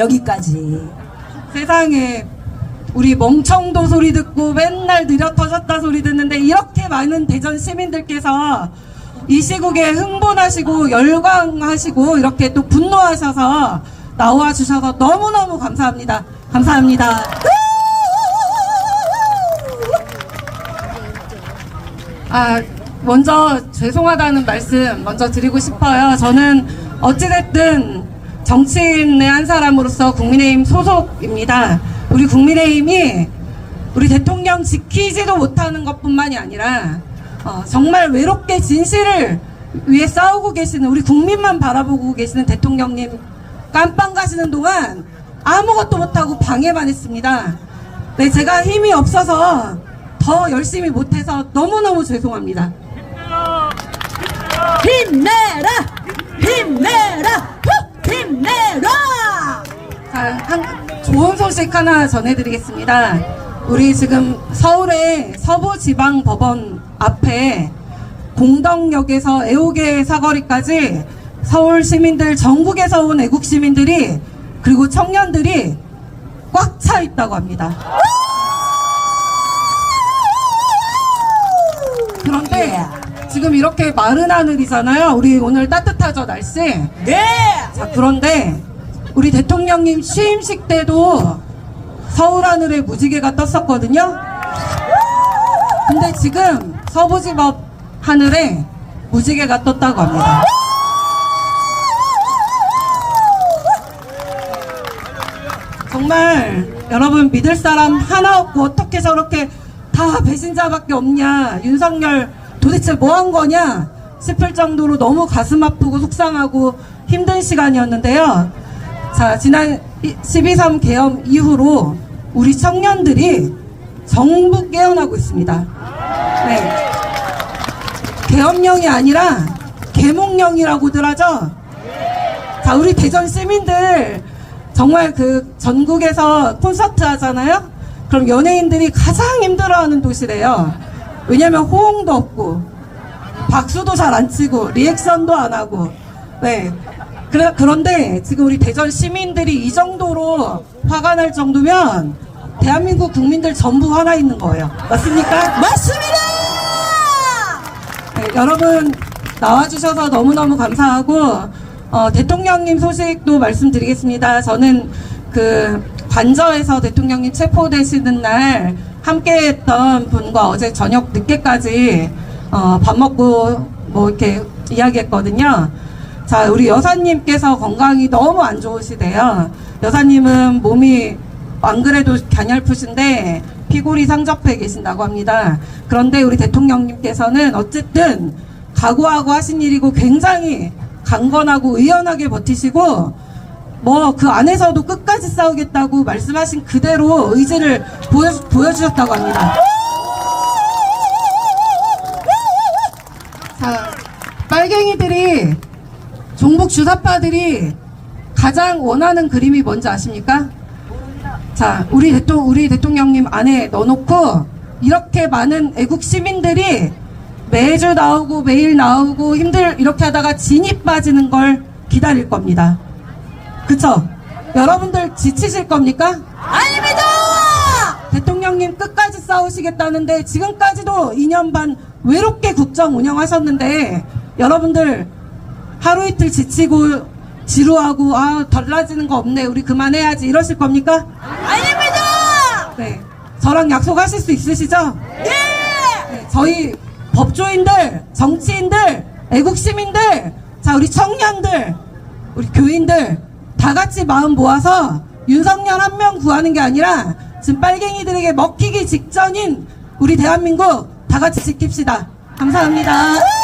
여기까지 세상에 우리 멍청도 소리 듣고 맨날 느려 터졌다 소리 듣는데 이렇게 많은 대전 시민들께서 이 시국에 흥분하시고 열광하시고 이렇게 또 분노하셔서 나와 주셔서 너무너무 감사합니다. 감사합니다. 아, 먼저 죄송하다는 말씀 먼저 드리고 싶어요. 저는 어찌됐든 정치인의 한 사람으로서 국민의힘 소속입니다. 우리 국민의힘이 우리 대통령 지키지도 못하는 것뿐만이 아니라 어, 정말 외롭게 진실을 위해 싸우고 계시는 우리 국민만 바라보고 계시는 대통령님 깜빵 가시는 동안 아무것도 못하고 방해만 했습니다. 네, 제가 힘이 없어서 더 열심히 못해서 너무너무 죄송합니다. 힘내라 힘내라 후! 힘내라 자, 한, 좋은 소식 하나 전해드리겠습니다. 우리 지금 서울의 서부지방법원 앞에 공덕역에서 애호계 사거리까지 서울 시민들, 전국에서 온 애국 시민들이 그리고 청년들이 꽉 차 있다고 합니다. 그런데 지금 이렇게 마른 하늘이잖아요. 우리 오늘 따뜻하죠, 날씨? 네 자, 그런데 우리 대통령님 취임식 때도 서울 하늘에 무지개가 떴었거든요. 근데 지금 서부지법 하늘에 무지개가 떴다고 합니다. 정말 여러분 믿을 사람 하나 없고 어떻게 저렇게 다 배신자밖에 없냐 윤석열 도대체 뭐 한 거냐 싶을 정도로 너무 가슴 아프고 속상하고 힘든 시간이었는데요. 자 지난 12.3 개엄 이후로 우리 청년들이 전부 깨어나고 있습니다. 네. 계엄령이 아니라 계몽령이라고들 하죠. 자, 우리 대전 시민들 정말 그 전국에서 콘서트 하잖아요. 그럼 연예인들이 가장 힘들어하는 도시래요. 왜냐면 호응도 없고 박수도 잘 안 치고 리액션도 안 하고 네. 그래, 그런데 지금 우리 대전 시민들이 이 정도로 화가 날 정도면 대한민국 국민들 전부 화나 있는 거예요. 맞습니까? 맞습니다 네, 여러분 나와주셔서 너무너무 감사하고 어, 대통령님 소식도 말씀드리겠습니다. 저는 그 관저에서 대통령님 체포되시는 날 함께했던 분과 어제 저녁 늦게까지 어, 밥 먹고 뭐 이렇게 이야기했거든요. 자, 우리 여사님께서 건강이 너무 안 좋으시대요. 여사님은 몸이 안 그래도 갸냘프신데 피골이 상접해 계신다고 합니다. 그런데 우리 대통령님께서는 어쨌든 각오하고 하신 일이고 굉장히 강건하고 의연하게 버티시고 뭐 그 안에서도 끝까지 싸우겠다고 말씀하신 그대로 의지를 보여, 보여주셨다고 합니다. 빨갱이들이 종북 주사파들이 가장 원하는 그림이 뭔지 아십니까? 자, 우리 대통 우리 대통령님 안에 넣어놓고 이렇게 많은 애국 시민들이 매주 나오고 매일 나오고 힘들 이렇게 하다가 진이 빠지는 걸 기다릴 겁니다. 그쵸? 여러분들 지치실 겁니까? 아닙니다 대통령님 끝까지 싸우시겠다는데 지금까지도 2년 반 외롭게 국정 운영하셨는데 여러분들 하루 이틀 지치고 지루하고 아 달라지는 거 없네 우리 그만해야지 이러실 겁니까? 아닙니다 네 저랑 약속하실 수 있으시죠? 네 네, 저희 법조인들 정치인들 애국 시민들 자 우리 청년들 우리 교인들 다 같이 마음 모아서 윤석열 한 명 구하는 게 아니라 지금 빨갱이들에게 먹히기 직전인 우리 대한민국 다 같이 지킵시다. 감사합니다.